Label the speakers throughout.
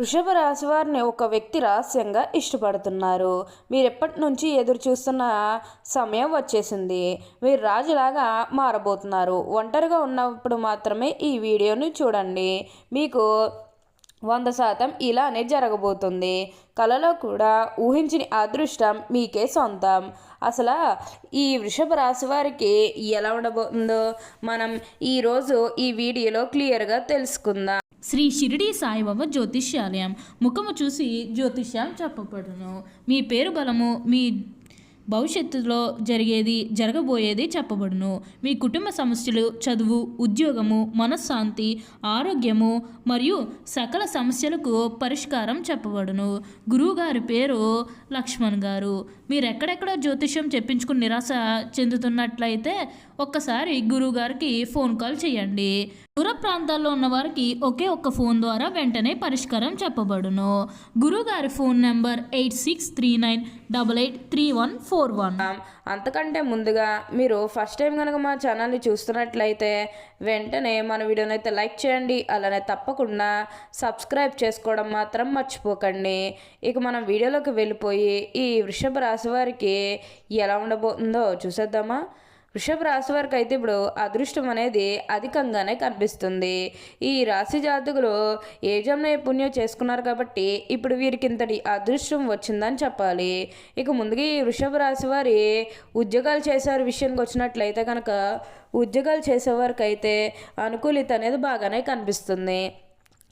Speaker 1: వృషభ రాశి వారిని ఒక వ్యక్తి రహస్యంగా ఇష్టపడుతున్నారు. మీరు ఎప్పటి నుంచి ఎదురు చూస్తున్న సమయం వచ్చేసింది. మీరు రాజులాగా మారబోతున్నారు. ఒంటరిగా ఉన్నప్పుడు మాత్రమే ఈ వీడియోని చూడండి. మీకు వంద శాతం ఇలానే జరగబోతుంది. కళలో కూడా ఊహించిన అదృష్టం మీకే సొంతం. అసలు ఈ వృషభ రాశి వారికి ఎలా ఉండబోతుందో మనం ఈరోజు ఈ వీడియోలో క్లియర్గా తెలుసుకుందాం.
Speaker 2: శ్రీ షిరిడి సాయిబాబా జ్యోతిష్యాలయం. ముఖము చూసి జ్యోతిష్యం చెప్పబడును. మీ పేరు బలము మీ భవిష్యత్తులో జరిగేది జరగబోయేది చెప్పబడును. మీ కుటుంబ సమస్యలు చదువు ఉద్యోగము మనశ్శాంతి ఆరోగ్యము మరియు సకల సమస్యలకు పరిష్కారం చెప్పబడును. గురువుగారి పేరు లక్ష్మణ్ గారు. మీరు ఎక్కడెక్కడ జ్యోతిష్యం చెప్పించుకుని నిరాశ చెందుతున్నట్లయితే ఒక్కసారి గురువుగారికి ఫోన్ కాల్ చేయండి. దూర ప్రాంతాల్లో ఉన్న వారికి ఒకే ఒక్క ఫోన్ ద్వారా వెంటనే పరిష్కారం చెప్పబడును. గురుగారి phone number eight six three nine double eight three one four one.
Speaker 1: అంతకంటే ముందుగా మీరు ఫస్ట్ టైం కనుక మా ఛానల్ని చూస్తున్నట్లయితే వెంటనే మన వీడియోని అయితే లైక్ చేయండి. అలానే తప్పకుండా సబ్స్క్రైబ్ చేసుకోవడం మాత్రం మర్చిపోకండి. ఇక మనం వీడియోలోకి వెళ్ళిపోయి ఈ వృషభ రాశి వారికి ఎలా ఉండబోతుందో చూసేద్దామా? వృషభ రాశి వారికి అయితే ఇప్పుడు అదృష్టం అనేది అధికంగానే కనిపిస్తుంది. ఈ రాశి జాతకులు ఏజం నైపుణ్యం పుణ్యం చేసుకున్నారు కాబట్టి ఇప్పుడు వీరికి ఇంతటి అదృష్టం వచ్చిందని చెప్పాలి. ఇక ముందుగా ఈ వృషభ రాశి వారి ఉద్యోగాలు చేసేవారి విషయానికి వచ్చినట్లయితే కనుక ఉద్యోగాలు చేసేవారికి అయితే అనుకూలిత అనేది బాగానే కనిపిస్తుంది.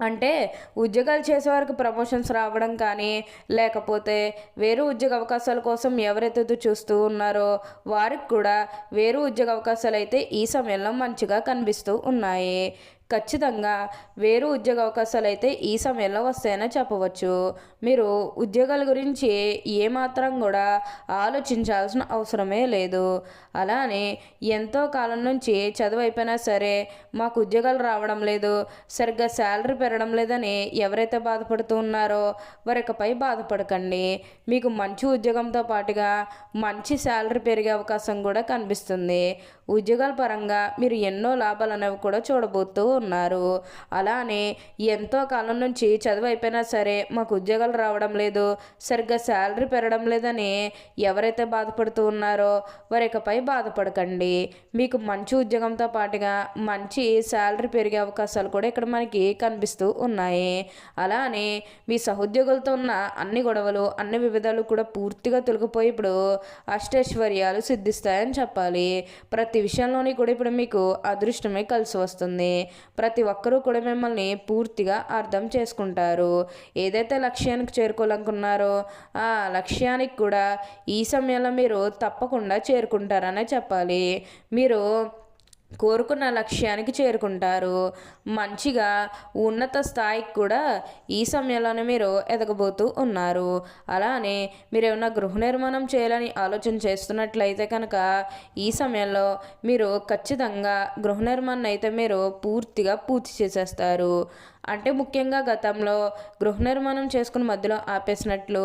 Speaker 1: అంటే ఉద్యోగాలు చేసేవారికి ప్రమోషన్స్ రావడం కానీ లేకపోతే వేరే ఉద్యోగ అవకాశాల కోసం ఎవరైతే చూస్తూ ఉన్నారో వారికి కూడా వేరు ఉద్యోగ అవకాశాలు అయితే ఈ సమయంలో మంచిగా కనిపిస్తూ ఉన్నాయి. ఖచ్చితంగా వేరు ఉద్యోగ అవకాశాలు అయితే ఈ సమయంలో వస్తాయనే చెప్పవచ్చు. మీరు ఉద్యోగాల గురించి ఏమాత్రం కూడా ఆలోచించాల్సిన అవసరమే లేదు. అలానే ఎంతో కాలం నుంచి చదువు అయిపోయినా సరే మాకు ఉద్యోగాలు రావడం లేదు సరిగ్గా శాలరీ పెరగడం లేదని ఎవరైతే బాధపడుతూ ఉన్నారో వారికపై బాధపడకండి. మీకు మంచి ఉద్యోగంతో పాటుగా మంచి శాలరీ పెరిగే అవకాశం కూడా కనిపిస్తుంది. ఉద్యోగాల పరంగా మీరు ఎన్నో లాభాలు అనేవి కూడా చూడబోతూ ఉన్నారు. అలానే ఎంతో కాలం నుంచి చదువు అయిపోయినా సరే మాకు ఉద్యోగాలు రావడం లేదు. సరిగ్గా శాలరీ పెరగడం లేదని ఎవరైతే బాధపడుతూ ఉన్నారో వారికపై బాధపడకండి. మీకు మంచి ఉద్యోగంతో పాటుగా మంచి శాలరీ పెరిగే అవకాశాలు కూడా ఇక్కడ మనకి కనిపిస్తూ ఉన్నాయి. అలానే మీ సహోద్యోగులతో ఉన్న అన్ని గొడవలు అన్ని వివిధాలు కూడా పూర్తిగా తొలగిపోయి ఇప్పుడు అష్టైశ్వర్యాలు సిద్ధిస్తాయని చెప్పాలి. ప్రతి విషయంలోని కూడా ఇప్పుడు మీకు అదృష్టమే కలిసి వస్తుంది. ప్రతి ఒక్కరూ కూడా మిమ్మల్ని పూర్తిగా అర్థం చేసుకుంటారు. ఏదైతే లక్ష్యానికి చేరుకోవాలనుకున్నారో ఆ లక్ష్యానికి కూడా ఈ సమయంలో మీరు తప్పకుండా చేరుకుంటారనే చెప్పాలి. మీరు కోరుకున్న లక్ష్యానికి చేరుకుంటారు. మంచిగా ఉన్నత స్థాయికి కూడా ఈ సమయంలోనే మీరు ఎదగబోతూ ఉన్నారు. అలానే మీరు ఏమైనా గృహ నిర్మాణం చేయాలని ఆలోచన చేస్తున్నట్లయితే కనుక ఈ సమయంలో మీరు ఖచ్చితంగా గృహ నిర్మాణం అయితే మీరు పూర్తిగా పూర్తి చేసేస్తారు. అంటే ముఖ్యంగా గతంలో గృహ నిర్మాణం చేసుకుని మధ్యలో ఆపేసినట్లు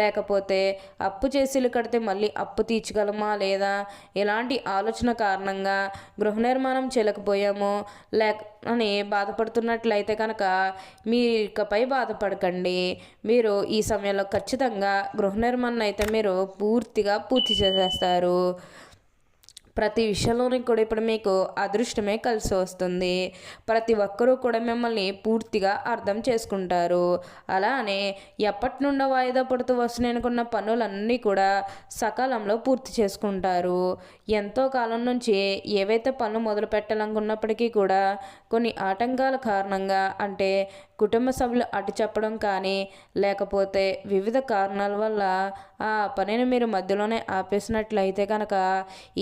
Speaker 1: లేకపోతే అప్పు చేసి ఇల్లు కడితే మళ్ళీ అప్పు తీర్చగలమా లేదా ఇలాంటి ఆలోచన కారణంగా గృహ నిర్మాణం చేయలేకపోయాము లేక అని బాధపడుతున్నట్లయితే కనుక మీ ఇకపై బాధపడకండి. మీరు ఈ సమయంలో ఖచ్చితంగా గృహ నిర్మాణం అయితే మీరు పూర్తిగా పూర్తి చేసేస్తారు. ప్రతి విషయంలోని కూడా ఇప్పుడు మీకు అదృష్టమే కలిసి వస్తుంది. ప్రతి ఒక్కరూ కూడా మిమ్మల్ని పూర్తిగా అర్థం చేసుకుంటారు. అలానే ఎప్పటి నుండో వాయిదా పడుతూ వస్తున్నాయి అనుకున్న పనులన్నీ కూడా సకాలంలో పూర్తి చేసుకుంటారు. ఎంతో కాలం నుంచి ఏవైతే పనులు మొదలు పెట్టాలనుకున్నప్పటికీ కూడా కొన్ని ఆటంకాల కారణంగా అంటే కుటుంబ సభ్యులు అటు చెప్పడం కానీ లేకపోతే వివిధ కారణాల వల్ల ఆ పనిని మీరు మధ్యలోనే ఆపేసినట్లయితే కనుక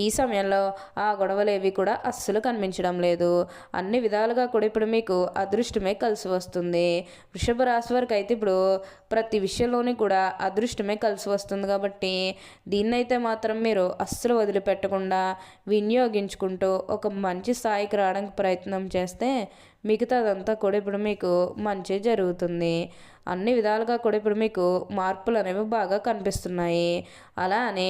Speaker 1: ఈ సమయంలో ఆ గొడవలు ఏవి కూడా అస్సలు కనిపించడం లేదు. అన్ని విధాలుగా కూడా ఇప్పుడు మీకు అదృష్టమే కలిసి వస్తుంది. వృషభ రాశి వారికి అయితే ఇప్పుడు ప్రతి విషయంలోని కూడా అదృష్టమే కలిసి వస్తుంది కాబట్టి దీన్నైతే మాత్రం మీరు అస్సలు వదిలిపెట్టకుండా వినియోగించుకుంటూ ఒక మంచి స్థాయికి రావడానికి ప్రయత్నం చేస్తే మిగతాదంతా కూడా ఇప్పుడు మీకు మంచి జరుగుతుంది. అన్ని విధాలుగా కూడా ఇప్పుడు మీకు మార్పులు అనేవి బాగా కనిపిస్తున్నాయి. అలానే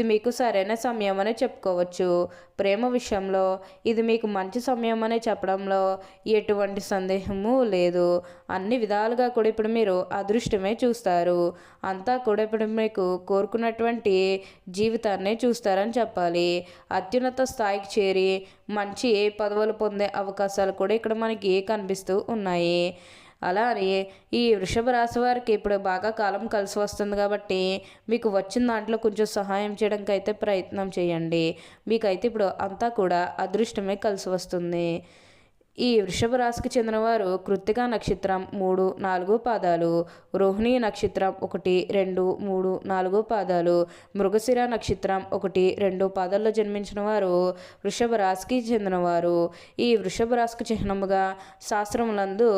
Speaker 1: ఇది మీకు సరైన సమయం అనే చెప్పుకోవచ్చు. ప్రేమ విషయంలో ఇది మీకు మంచి సమయం అనే చెప్పడంలో ఎటువంటి సందేహము లేదు. అన్ని విధాలుగా కూడా ఇప్పుడు మీరు అదృష్టమే చూస్తారు. అంతా కూడా ఇప్పుడు మీకు కోరుకున్నటువంటి జీవితాన్నే చూస్తారని చెప్పాలి. అత్యున్నత స్థాయికి చేరి మంచి పదవులు పొందే అవకాశాలు కూడా ఇక్కడ మనకి కనిపిస్తూ ఉన్నాయి. అలానే ఈ వృషభ రాశి వారికి ఇప్పుడు బాగా కాలం కలిసి వస్తుంది కాబట్టి మీకు వచ్చిన దాంట్లో కొంచెం సహాయం చేయడానికి అయితే ప్రయత్నం చేయండి. మీకైతే ఇప్పుడు అంతా కూడా అదృష్టమే కలిసి వస్తుంది. ఈ వృషభ రాశికి చెందినవారు కృత్తికా నక్షత్రం మూడు నాలుగు పాదాలు రోహిణి నక్షత్రం ఒకటి రెండు మూడు నాలుగు పాదాలు మృగశిర నక్షత్రం ఒకటి రెండు పాదాల్లో జన్మించిన వారు వృషభ రాశికి చెందినవారు. ఈ వృషభ రాశికి చిహ్నముగా శాస్త్రములందు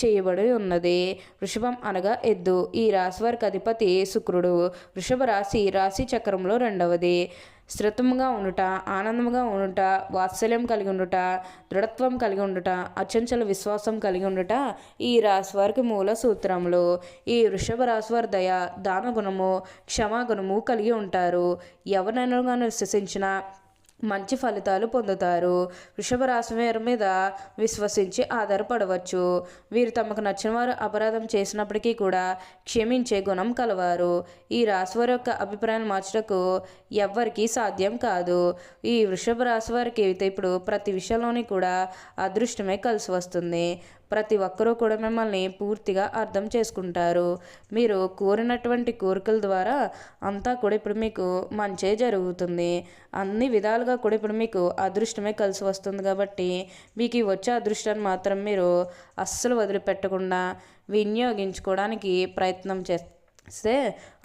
Speaker 1: చేయబడి ఉన్నది. వృషభం అనగా ఎద్దు. ఈ రాశి వారికి అధిపతి శుక్రుడు. వృషభ రాశి రాశి చక్రంలో రెండవది. స్థిరత్వంగా ఉండుట ఆనందంగా ఉండుట వాత్సల్యం కలిగి ఉండుట దృఢత్వం కలిగి ఉండుట అచంచల విశ్వాసం కలిగి ఉండుట ఈ రాశివారికి మూల సూత్రములు. ఈ వృషభ రాశివారి దయ దాన గుణము క్షమాగుణము కలిగి ఉంటారు. ఎవరినైనా కానీ విశ్వసించిన మంచి ఫలితాలు పొందుతారు. వృషభ రాశి వారి మీద విశ్వసించి ఆధారపడవచ్చు. వీరు తమకు నచ్చిన వారు అపరాధం చేసినప్పటికీ కూడా క్షమించే గుణం కలవారు. ఈ రాశి వారి యొక్క అభిప్రాయాన్ని మార్చటకు ఎవ్వరికీ సాధ్యం కాదు. ఈ వృషభ రాశి వారికి అయితే ఇప్పుడు ప్రతి విషయంలోని కూడా అదృష్టమే కలిసి వస్తుంది. ప్రతి ఒక్కరూ కూడా మిమ్మల్ని పూర్తిగా అర్థం చేసుకుంటారు. మీరు కోరినటువంటి కోరికల ద్వారా అంతా కూడా ఇప్పుడు మీకు మంచే జరుగుతుంది. అన్ని విధాలుగా కూడా ఇప్పుడు మీకు అదృష్టమే కలిసి వస్తుంది కాబట్టి మీకు ఈ వచ్చే అదృష్టాన్ని మాత్రం మీరు అస్సలు వదిలిపెట్టకుండా వినియోగించుకోవడానికి ప్రయత్నం చేస్తే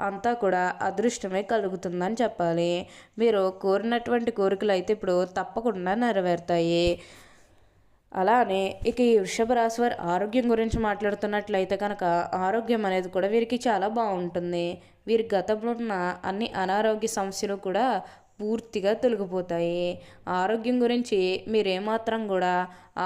Speaker 1: అంతా కూడా అదృష్టమే కలుగుతుందని చెప్పాలి. మీరు కోరినటువంటి కోరికలు అయితే ఇప్పుడు తప్పకుండా నెరవేరుతాయి. అలానే ఇక ఈ వృషభ రాశి వారి ఆరోగ్యం గురించి మాట్లాడుతున్నట్లయితే కనుక ఆరోగ్యం అనేది కూడా వీరికి చాలా బాగుంటుంది. వీరి గతంలో ఉన్న అన్ని అనారోగ్య సమస్యలు కూడా పూర్తిగా తొలగిపోతాయి. ఆరోగ్యం గురించి మీరేమాత్రం కూడా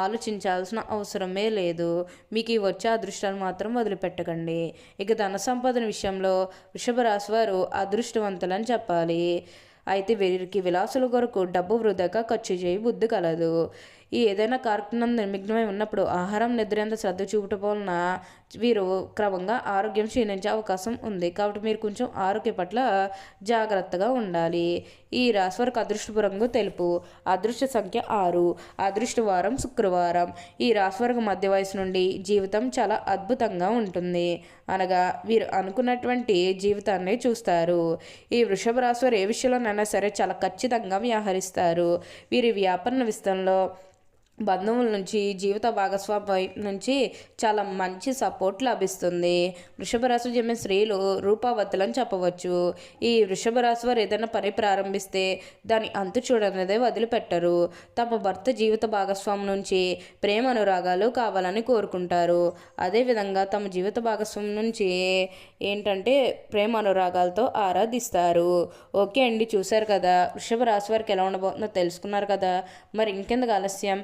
Speaker 1: ఆలోచించాల్సిన అవసరమే లేదు. మీకు ఈ వచ్చే అదృష్టాన్ని మాత్రం వదిలిపెట్టకండి. ఇక ధన సంపాదన విషయంలో వృషభ రాశి వారు అదృష్టవంతులని చెప్పాలి. అయితే వీరికి విలాసుల కొరకు డబ్బు వృధాగా ఖర్చు చేయి బుద్ధి కలదు. ఈ ఏదైనా కార్యక్రమం నిర్మిగ్నమై ఉన్నప్పుడు ఆహారం నిద్రంత శ్రద్ధ చూపటం వలన వీరు క్రమంగా ఆరోగ్యం క్షీణించే అవకాశం ఉంది. కాబట్టి మీరు కొంచెం ఆరోగ్య పట్ల జాగ్రత్తగా ఉండాలి. ఈ రాశి వారికి అదృష్టపు రంగు తెలుపు. అదృష్ట సంఖ్య ఆరు. అదృష్ట వారం శుక్రవారం. ఈ రాశి వారికి మధ్య వయసు నుండి జీవితం చాలా అద్భుతంగా ఉంటుంది. అనగా వీరు అనుకున్నటువంటి జీవితాన్ని చూస్తారు. ఈ వృషభ రాశి వారు ఏ విషయంలోనైనా సరే చాలా ఖచ్చితంగా వ్యవహరిస్తారు. వీరి వ్యాపార విస్తరణలో బంధువుల నుంచి జీవిత భాగస్వామి నుంచి చాలా మంచి సపోర్ట్ లభిస్తుంది. వృషభ రాశి జన్మిన స్త్రీలు రూపావతులని చెప్పవచ్చు. ఈ వృషభ రాశి వారు ఏదైనా పని ప్రారంభిస్తే దాని అంతు చూడనిదే వదిలిపెట్టరు. తమ భర్త జీవిత భాగస్వామి నుంచి ప్రేమ అనురాగాలు కావాలని కోరుకుంటారు. అదేవిధంగా తమ జీవిత భాగస్వామి నుంచి ఏంటంటే ప్రేమ అనురాగాలతో ఆరాధిస్తారు. ఓకే అండి చూశారు కదా? వృషభ రాశి వారికి ఎలా ఉండబోతుందో తెలుసుకున్నారు కదా? మరి ఇంకెందుకు ఆలస్యం?